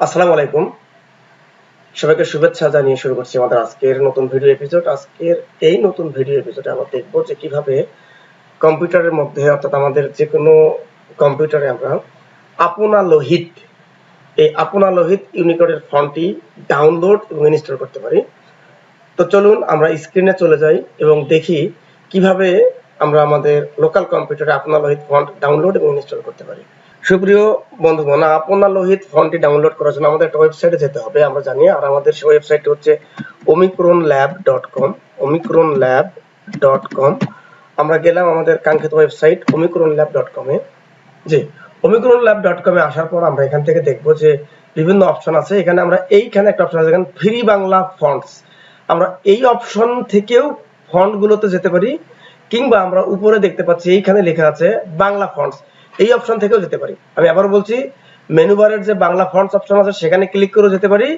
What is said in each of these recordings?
আসসালামু আলাইকুম। সবাইকে শুভেচ্ছা জানিয়ে শুরু করছি আমাদের আজকের নতুন ভিডিও এপিসোড আজকের এই নতুন ভিডিও এপিসোডে আমরা দেখব যে কীভাবে কম্পিউটারের মধ্যে, অর্থাৎ আমাদের যে কোনো কম্পিউটারে আমরা আপনা লোহিত, এই আপনা লোহিত ইউনিকোডের ফন্টটি ডাউনলোড এবং ইনস্টল করতে পারি। তো চলুন আমরা স্ক্রিনে চলে যাই এবং দেখি কীভাবে আমরা আমাদের লোকাল কম্পিউটারে আপনা লোহিত ফন্ট ডাউনলোড এবং ইনস্টল করতে পারি। সুপ্রিয় বন্ধুগণ আপনা লোহিত ফন্টটি ডাউনলোড করার জন্য আমাদের একটা ওয়েবসাইটে যেতে হবে, আমরা জানি, আর আমাদের সেই ওয়েবসাইটটি হচ্ছে Omicron lab dot com Omicron lab dot com আমরা গেলাম আমাদের কাঙ্ক্ষিত ওয়েবসাইট ওমিক্রন ল্যাব ডট কমে জি ওমিক্রন ল্যাব ডট কমে আসার পর আমরা এখান থেকে দেখব যে বিভিন্ন অপশন আছে। এখানে আমরা এইখানে একটা অপশন আছে এখানে ফ্রি বাংলা ফন্টস আমরা এই অপশন থেকেও ফন্ট গুলোতে যেতে পারি, কিংবা আমরা উপরে দেখতে পাচ্ছি, এইখানে লেখা আছে বাংলা ফন্টস এই অপশন থেকেও যেতে পারি। আমি আবার বলছি মেনু বারের যে বাংলা ফন্টস অপশন আছে, সেখানে ক্লিক করেও যেতে পারি।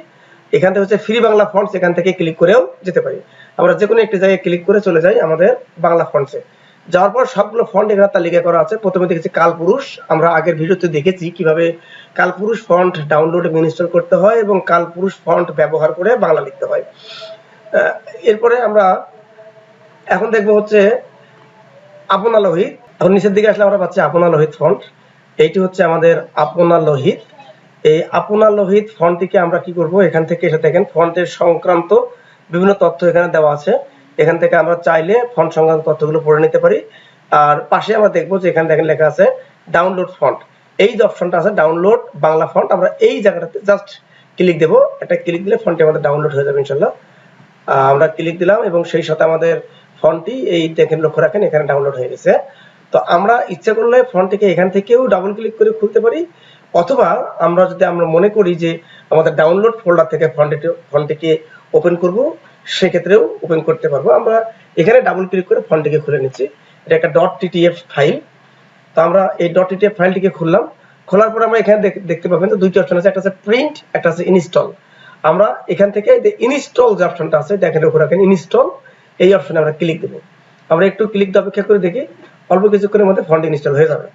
এখান থেকে হচ্ছে ফ্রি বাংলা ফন্টস এখান থেকে ক্লিক করেও যেতে পারি। আমরা যে কোনো একটি জায়গায় ক্লিক করে চলে যাই আমাদের বাংলা ফন্টসে যাওয়ার পর সবগুলো ফন্ট এখানে তালিকা করা আছে। প্রথমে দেখেছি কালপুরুষ। আমরা আগের ভিডিওতে দেখেছি কীভাবে কালপুরুষ ফন্ট ডাউনলোড এবং ইনস্টল করতে হয় এবং কালপুরুষ ফন্ট ব্যবহার করে বাংলা লিখতে হয়। এরপরে আমরা এখন দেখব হচ্ছে আপনা লোহিত এখন নিচের দিকে আসলে আমরা পাচ্ছি আপনা লোহিত ফন্ট এইটি হচ্ছে আমাদের আপনা লোহিত। এই আপনা লোহিত ফন্টটিকে আমরা কি করব? এখান থেকে এসে দেখেন, ফন্টের সংক্রান্ত বিভিন্ন তথ্য এখানে দেওয়া আছে। এখান থেকে আমরা চাইলে ফন্ট সংক্রান্ত তথ্যগুলো পড়ে নিতে পারি। আর পাশে আমরা দেখব যে এখানে দেখেন লেখা আছে ডাউনলোড ফন্ট এই যে অপশনটা আছে ডাউনলোড বাংলা ফন্ট আমরা এই জায়গাটাতে জাস্ট ক্লিক দেবো। একটা ক্লিক দিলে ফন্টটি আমাদের ডাউনলোড হয়ে যাবে ইনশাল্লাহ আমরা ক্লিক দিলাম এবং সেই সাথে আমাদের ফন্টটি এই দেখেন লক্ষ্য রাখেন, এখানে ডাউনলোড হয়ে গেছে। তো আমরা ইচ্ছা করলে ফন্টটিকে এখান থেকেও ডাবল ক্লিক করে খুলতে পারি, অথবা আমরা যদি আমরা মনে করি যে আমাদের ডাউনলোড ফোল্ডার থেকে ফন্টটি ফন্টটিকে ওপেন করব, সেক্ষেত্রেও ওপেন করতে পারব। আমরা এখানে ডাবল ক্লিক করে ফন্টটিকে খুলে নিচ্ছি। এটা একটা. ডট টিটিএফ ফাইল তো আমরা এই. ডট টিটিএফ ফাইলটিকে খুললাম। খোলার পর আমরা এখানে দেখতে পাবেন তো দুইটি অপশন আছে। একটা আছে প্রিন্ট একটা আছে ইনস্টল আমরা এখান থেকে যে ইনস্টল যে অপশনটা আছে দেখেন উপরে রাখেন ইনস্টল এই অপশনে আমরা ক্লিক দেবো। আমরা একটু ক্লিক দিয়ে অপেক্ষা করে দেখি। অল্প কিছুক্ষণের মধ্যে ফন্ট ইনস্টল হয়ে যাবে।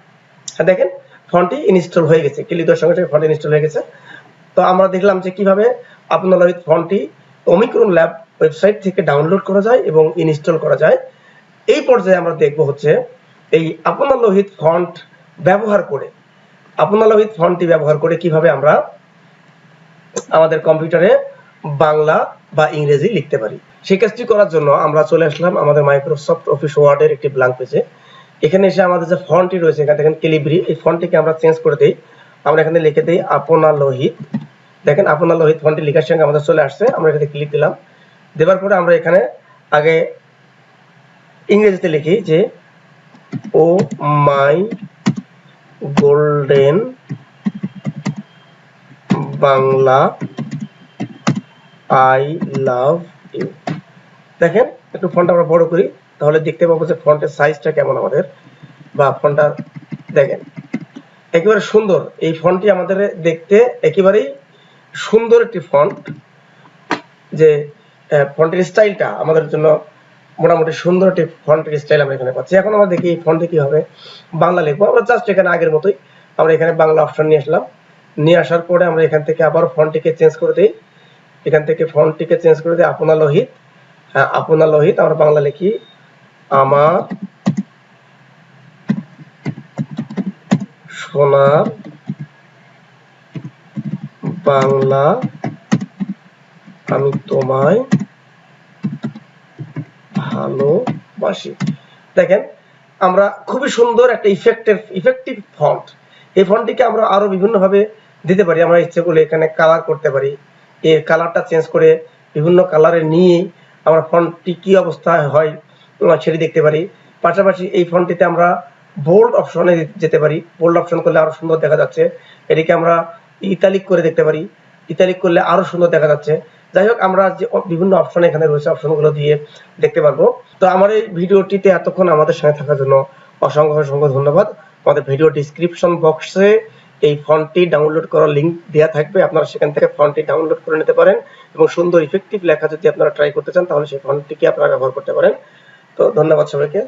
হ্যাঁ দেখেন, ফন্টটি ইনস্টল হয়ে গেছে। ক্লিক দেওয়ার সঙ্গে সঙ্গে ফন্ট ইনস্টল হয়ে গেছে। তো আমরা দেখলাম যে কীভাবে আপনার লোহিত ফন্টটি ওমিক্রন ল্যাব ওয়েবসাইট থেকে ডাউনলোড করা যায় এবং ইনস্টল করা যায়। এই পর্যায়ে আমরা দেখব হচ্ছে এই আপনার লোহিত ফন্ট ব্যবহার করে আপনার লোহিত ফন্টটি ব্যবহার করে কীভাবে আমরা আমাদের কম্পিউটারে বাংলা বা ইংরেজি লিখতে পারি। সেই কাজটি করার জন্য আমরা চলে আসলাম আমাদের মাইক্রোসফট অফিস ওয়ার্ডের একটি ব্ল্যাঙ্ক পেজে এখানে এসে আমাদের যে ফন্টটি রয়েছে, এখানে দেখেন ক্যালিব্রি, এই ফন্টটিকে আমরা চেঞ্জ করে দিই। আমরা এখানে লিখে দিই আপনা লোহিত। দেখেন আপনা লোহিত ফন্টটি লেখার সঙ্গে আমাদের চলে আসছে, আমরা এখানে ক্লিক দিলাম। দেওয়ার পরে আমরা এখানে আগে ইংরেজিতে লিখি যে, ও my golden Bangla, I love you. দেখেন, একটু ফন্টটা আমরা বড় করি। তাহলে দেখতে পাবো যে ফন্টের সাইজটা কেমন আমাদের। বা ফন্টটা দেখেন, একেবারে সুন্দর। এই ফন্টটি আমাদের দেখতে একেবারেই সুন্দর একটি ফন্ট। যে ফন্টের স্টাইলটা আমাদের জন্য মোটামুটি সুন্দর একটি ফন্টের স্টাইল আমরা এখানে পাচ্ছি। এখন আমরা দেখি এই ফন্টে কি হবে। বাংলা লিখব। আমরা জাস্ট এখানে আগের মতোই আমরা এখানে বাংলা অপশন নিয়ে আসলাম। নিয়ে আসার পরে আমরা এখান থেকে আবার ফন্টটিকে চেঞ্জ করে দিই। এখান থেকে ফন্টটিকে চেঞ্জ করে দিই। আপনা লোহিত হ্যাঁ আপনা লোহিত আমরা বাংলা লিখি। আমার সোনার বাংলা আমি তোমায় ভালোবাসি। দেখেন, আমরা খুবই সুন্দর একটা ইফেক্টের ইফেক্টিভ ফন্ট এই ফন্টটিকে আমরা আরও বিভিন্ন ভাবে দিতে পারি। আমরা ইচ্ছে করলে এখানে কালার করতে পারি। এর কালারটা চেঞ্জ করে বিভিন্ন কালারে নিয়ে আমরা ফন্টটি কি অবস্থায় হয় সেটি দেখতে পারি। পাশাপাশি এই ফন্টটিতে আমরা বোল্ড অপশনে যেতে পারি। বোল্ড অপশন করলে আরও সুন্দর দেখা যাচ্ছে। এটিকে আমরা ইতালিক করে দেখতে পারি। ইতালিক করলে আরও সুন্দর দেখা যাচ্ছে। যাই হোক, আমরা যে বিভিন্ন অপশন এখানে রয়েছে অপশনগুলো দিয়ে দেখতে পারব। তো আমার এই ভিডিওটিতে এতক্ষণ আমাদের সঙ্গে থাকার জন্য অসংখ্য অসংখ্য ধন্যবাদ। আমাদের ভিডিও ডিসক্রিপশন বক্সে এই ফন্টটি ডাউনলোড করার লিংক দেওয়া থাকবে। আপনারা সেখান থেকে ফন্টটি ডাউনলোড করে নিতে পারেন এবং সুন্দর ইফেক্টিভ লেখা যদি আপনারা ট্রাই করতে চান, তাহলে সেই ফন্টটিকে আপনারা ব্যবহার করতে পারেন। তো ধন্যবাদ সবাইকে।